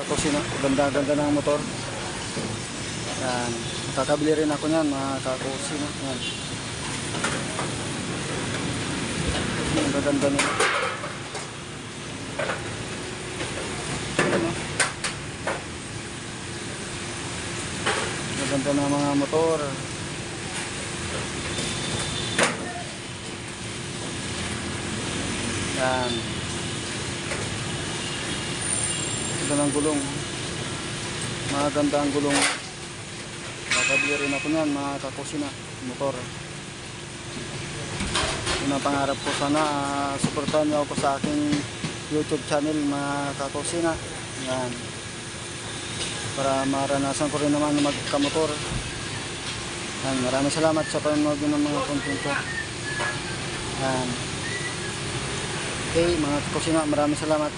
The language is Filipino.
Kakusina, ganda-ganda ng motor. Yan. Kakabili rin ako niyan, mga kakusina. Yan. Ang gaganda oh. Gaganda ng mga motor. Yan. Ganda ng gulong. Maganda ang gulong. Kakabili rin ako niyan, mga kakusina, motor. Yun ang pangarap ko sana, uh, supportahan niyo ako sa aking YouTube channel, mga kakusina. Yan. Para maranasan ko rin naman na magkamotor. Yan, maraming salamat sa panonood ng mga content ko. Yan. Okay, mga kakusina, maraming salamat.